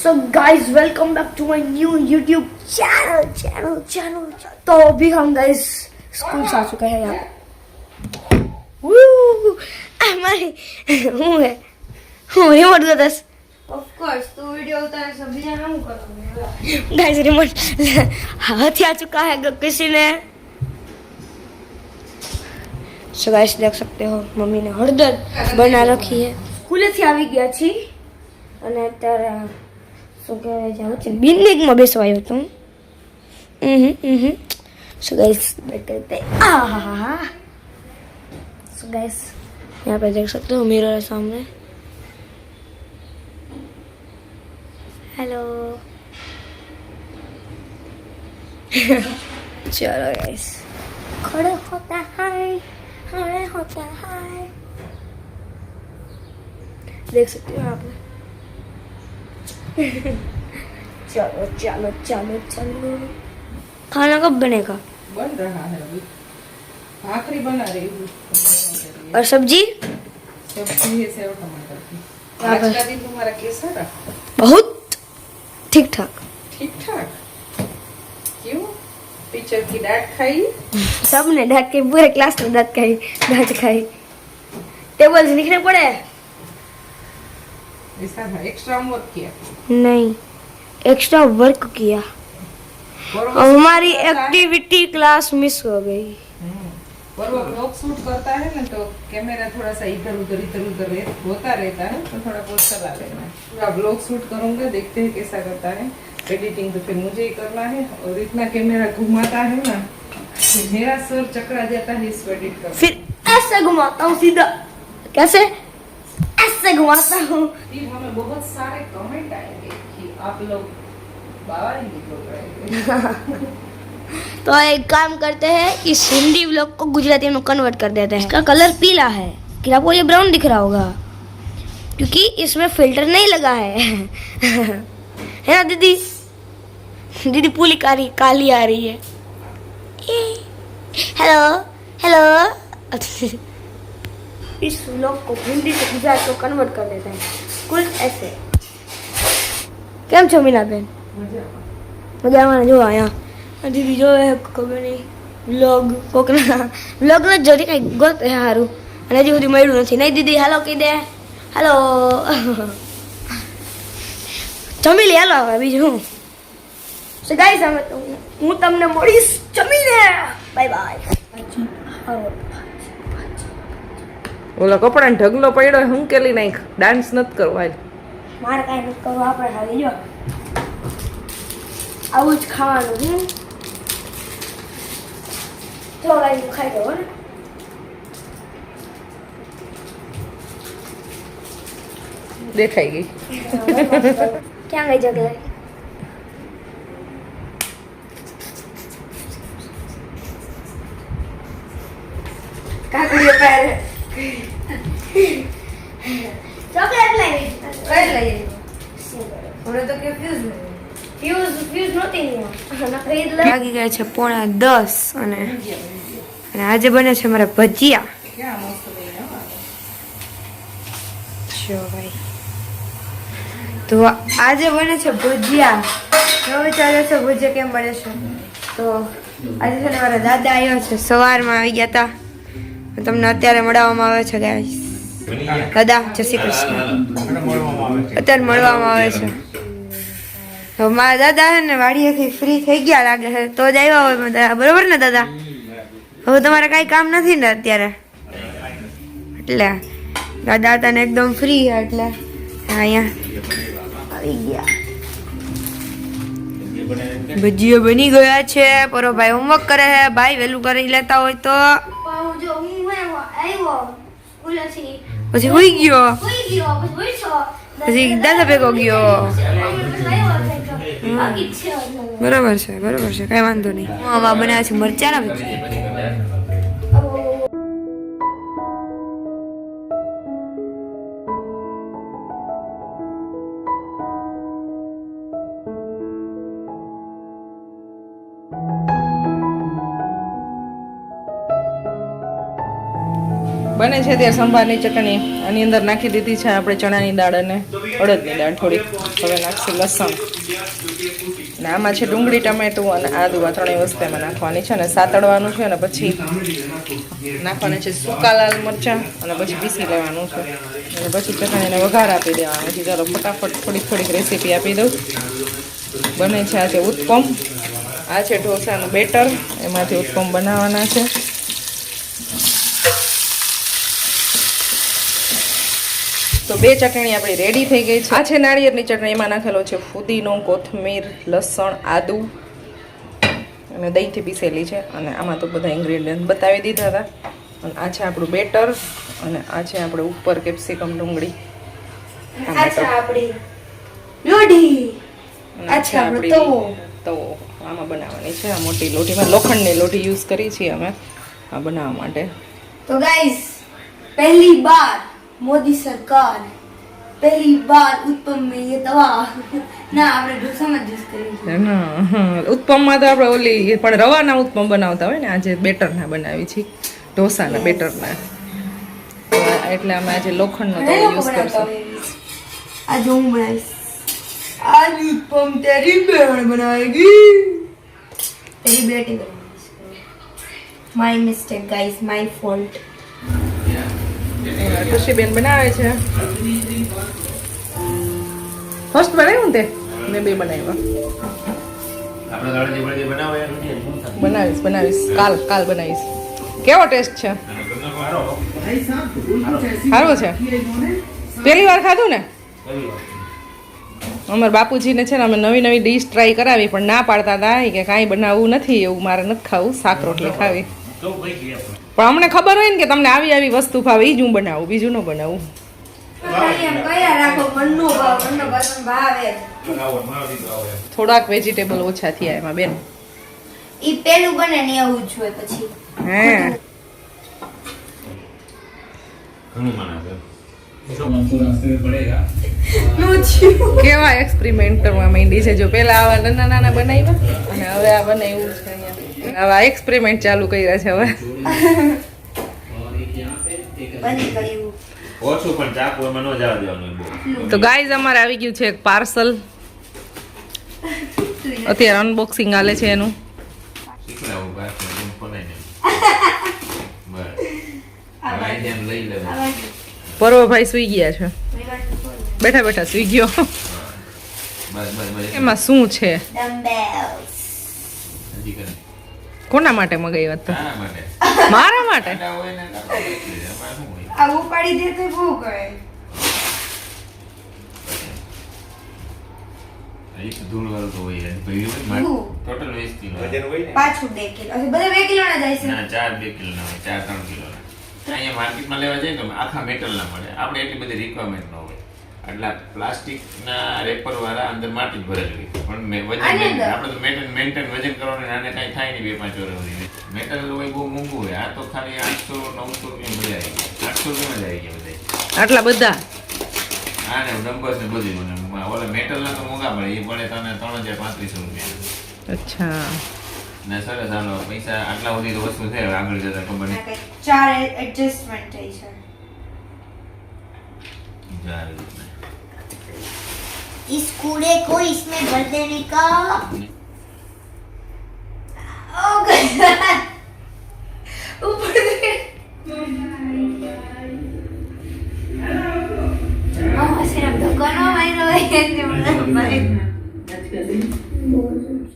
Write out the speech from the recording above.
So guys, welcome back to my new YouTube channel, channel, channel. तो अभी हम guys school से आ चुके हैं यहाँ पे Woo! हमारी हूँ है हूँ रिमोट दो दस ઓફકોર્સ તું વિડિયો ઉતારે છે બીજા શું કરવાનું गाइस रिमोट हाथ आ चुका है किसी ने सो गाइस देख सकते हो મમ્મી ને હળદર બના રખી છે સ્કૂલેથી આવી ગયા છીએ અને અત્યારે શું કહેવાય જાઉં છે બિલ્ડિંગમાં બેસવા આવ્યો છું હમ હમ सो गाइस देख करते आहा सो गाइस यहाँ पे देख सकते हो मिरर है सामने हेलो चलो गाइस खड़े होता है खड़े होता है देख सकते हो आप चलो चलो चलो चलो। खाना कब बनेगा? बन रहा है अभी। भाखरी बना रही हूँ। और सब्ज़ी? सब्ज़ी है सेव टमाटर की। आज का दिन तुम्हारा कैसा रहा? बहुत ठीक ठाक ठीक ठाक क्यों? टीचर की डांट खाई? सबने डांट के पूरे क्लास में डांट खाई डांट खाई। टेबल से लिखने पड़े? ऐसा था एक्स्ट्रा होमवर्क किया? नहीं एक्स्ट्रा वर्क किया। और हमारी एक्टिविटी क्लास मिस हो गई। हम्म, और वो ब्लॉग शूट करता है ना तो कैमरा थोड़ा सा इधर उधर इधर उधर रह- होता रहता है तो थोड़ा बहुत चला लेना पूरा ब्लॉग शूट करूँगा देखते हैं कैसा करता है। एडिटिंग तो फिर मुझे ही करना है और इतना कैमरा घुमाता है ना मेरा सर चकरा जाता है इसको एडिट कर फिर ऐसे घुमाता हूँ सीधा। कैसे? ऐसे घुमाता हूँ। हमें बहुत सारे कमेंट आएँगे कि आप लोग निकल तो एक काम करते हैं इस हिंदी व्लॉग को गुजराती में कन्वर्ट कर देते हैं। इसका कलर पीला है। कि आपको ये ब्राउन दिख रहा होगा। क्योंकि इसमें फ़िल्टर नहीं लगा है। है ना दीदी? दीदी पूरी काली काली आ रही है। हेलो हेलो इस व्लॉग को हिंदी से गुजरात को कन्वर्ट कर देते हैं कुछ ऐसे કેમ છો મીનાબેન મજામાં. મજામાં જો અહીંયા દીદી જોવે ખબર નહીં વ્લોગ કોકના વ્લોગ ન જોતી કંઈ ગોત સારું અને હજી સુધી મળ્યું નથી નહીં દીદી હાલો કહી દે હાલો જમી લે હાલો હવે બીજું હું સો ગાઈસ અમે તો હું તમને મળીશ જમીને બાય બાય ઓલા કપડાને ઢગલો પડ્યો હું કેલી નાખ. ડાન્સ નથી કરવા મારે કાંઈ નથી કરવું આપણે હાલી જો. આવું જ ખાવાનું છે. જો ખાઈ દો ને. દેખાઈ ગઈ. ક્યાં ગઈ જગ્યાએ? કાકડીઓ પહેરે ચોકલેટ લઈ કઈ લઈ હવે તો કે ફ્યુઝ ફ્યુઝ ફ્યુઝ નહોતી લાગી ગયા છે પોણા દસ અને અને આજે બને છે મારા ભજીયા. જો ભાઈ. તો આજે બને છે ભજીયા. હવે વિચારે છે ભજીયા કેમ બને છે? તો આજે છે ને મારા દાદા આવ્યો છે સવારમાં આવી ગયા હતા તમને અત્યારે મળવામાં આવે છે ગાઈસ દાદા, જય શ્રી કૃષ્ણ. અત્યારે મળવામાં આવે છે. મારા દાદા છે ને વાડીએથી ફ્રી થઈ ગયા લાગે છે. તો જ આવ્યા હોય દાદા. બરોબર ને દાદા? હવે તમારે કાંઈ કામ નથી ને અત્યારે? એટલે દાદા તને એકદમ ફ્રી એટલે અહીંયા આવી ગયા. ભજીયો બની ગયા છે. પરો ભાઈ હોમવર્ક કરે છે. ભાઈ વહેલું કરી લેતા હોય તો આવ્યો સ્કૂલેથી. પછી હોઈ ગયો? સુઈ ગયો પછી બેઠો પછી દાદા ભેગો ગયો? છે બરાબર છે બરાબર છે કઈ વાંધો નહીં. આમાં બનાવે છે મરચાના બને છે ત્યારે સંભારની ચટણી. આની અંદર નાખી દીધી છે આપણે ચણાની દાળ અને અડદની દાળ થોડી હવે નાખશું લસણ. અને આમાં છે ડુંગળી, ટમેટું અને આદુ આ ત્રણેય વસ્તુ એમાં નાખવાની છે અને સાતડવાનું છે અને પછી નાખવાના છે સૂકા લાલ મરચાં અને પછી પીસી લેવાનું છે. અને પછી ચટણીને વઘાર આપી દેવાનો. છે ચાલો ફટાફટ થોડીક થોડીક રેસીપી આપી દઉં. બને છે આજે ઉત્પમ. આ છે ઢોસાનું બેટર. એમાંથી ઉત્પમ બનાવવાના છે. બે ચટણી આપણી રેડી થઈ ગઈ છે. આ છે નાળિયેરની ચટણી એમાં નાખેલો છે ફુદીનો કોથમીર લસણ આદું અને દહીંથી પીસેલી છે. અને આમાં તો બધા ઇન્ગ્રેડિયન્ટ બતાવી દીધા હતા. અને આ છે આપણું બેટર અને આ છે આપણે ઉપર કેપ્સિકમ ડુંગળી. તો આમાં બનાવવાની છે. આ મોટી લોઢીમાં લોખંડની લોઢી યુઝ કરી છીએ અમે આ બનાવવા માટે. તો ગાઈસ પહેલી બાર મોદી સરકાર પહેલી વાર ઉત્પમ મેં દવા. ના આપણે ઢોસામાં જ યુઝ કરી ઉત્પમમાં તો આપણે ઓલી પણ રવાના ઉત્પમ બનાવતા હોય ને આજે બેટરના બનાવી છે ઢોસાના બેટરના. એટલે અમે આજે લોખંડનો તો યુઝ કરશું. આજે હું બનાવીશ. આજ ઉત્પમ તેરી બેટ બનાવેગી. તેરી બેટી બનાવીશ. My mistake guys my fault Khushiben બનાવે છે. ફર્સ્ટ બનાવ્યું ને તે? મેં બે બનાવ્યા? બનાવીશ બનાવીશ. કાલ કાલ બનાવીશ. કેવો ટેસ્ટ છે? સારું છે? પહેલી વાર ખાધું ને? અમારા બાપુજીને છે ને અમે નવી નવી ડીશ ટ્રાય કરાવી પણ ના પાડતા હતા. કે કાંઈ બનાવવું નથી એવું મારે નથી ખાવું શાક રોટલી ખાવી? પણ. અમને ખબર હોય ને કે તમને આવી આવી વસ્તુ ભાવે એ જ હું બનાવું બીજું ન બનાવું. ખાલી એમ કયા રાખો મનનો ભાવ મનનો ભાવ ભાવે આવો, મારો દીકરો આવો એમ. થોડાક વેજીટેબલ ઓછા થયા એમાં બેન. ઈ પેલું બને ને એવું જ હોય પછી. હે. ઘણું મને કેવા એક્સપેરિમેન્ટ કરવા માંડી છે. જો પેલા આવા નાના નાના બનાવ્યા અને હવે આ બનાવ્યું છે અહીંયા. આવા એક્સપેરિમેન્ટ ચાલુ કર્યા છે હવે. તો ગાઈઝ અમારે આવી ગયું છે એક પાર્સલ અત્યારે અનબોક્સિંગ આલે છે એનું. પર્વભાઈ સુઈ ગયા છે. બેઠા બેઠા સુઈ ગયો. બસ, બસ, બસ. એમાં શું છે? હજી કરે. કોના માટે મગાવ્યા હતા? મારા માટે. એમાં શું હોય? આ ઉપાડી દે તો બહુ તો. પાછું કિલો. બધા કિલો ના જાય છે? ના ચાર બે કિલો ના હોય ચાર ત્રણ કિલો ના અહીંયા માર્કેટમાં લેવા જાય ને આખા મેટલ ના મળે. આપણે એટલી બધી રિક્વાયરમેન્ટ ન આટલા પ્લાસ્ટિક ના રેપર વાળા અંદર માટી જ ભરેલી પણ મેં વજન? આપણે તો મેન્ટેન મેન્ટેન વજન કરવાનું આને કાંઈ થાય નહીં બે પાંચ વર્ષ સુધી. મેટલ હોય બહુ મોંઘું હોય આ તો ખાલી આઠસો નવસો રૂપિયા બધા આવી ગયા. આઠસો રૂપિયામાં જ આવી ગયા બધા. આટલા બધા? હા ને નંબર્સ ને બધું મને. ઓલા મેટલ ના તો મોંઘા પડે એ પડે તને ત્રણ હજાર પાંત્રીસો રૂપિયા. અચ્છા. ને સરસ હાલો પૈસા આટલા સુધી તો વસ્તુ છે આગળ જતા ખબર નહીં. ચાર એડજસ્ટમેન્ટ થઈ છે. જાય રીતના. इस को इसमें भर देने का ऊपर सिर्फ दुकानों में रोए